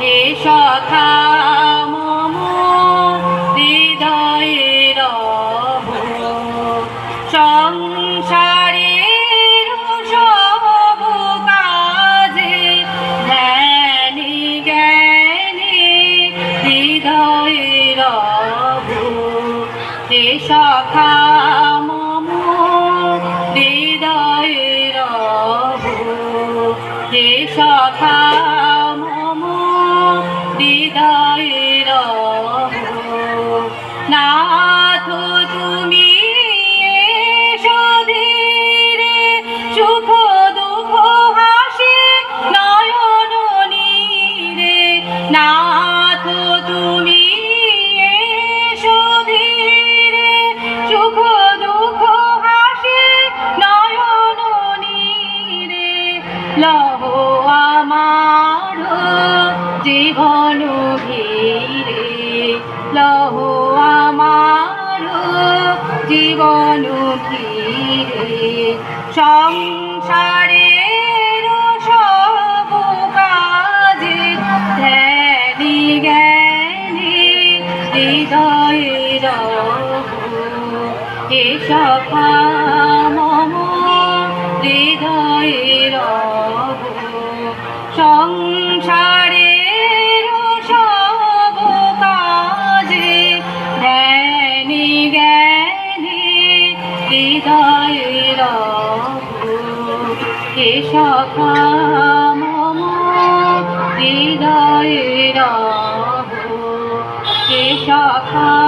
হে সখা, মম হৃদয়ে রব। সংসারের সব কাজে জ্ঞানে হৃদয়ে রব। হে সখা, মম হৃদয়ে রব। হে সখা লহ আমার জীবন ঘিরে। লহ আমার জীবন ঘিরে। সংসারের সব কাজে ধ্যানি সংসারের সব কাজে জ্ঞানী জ্ঞানী হৃদয়ের হে সখা মম হৃদয়ের হে সখা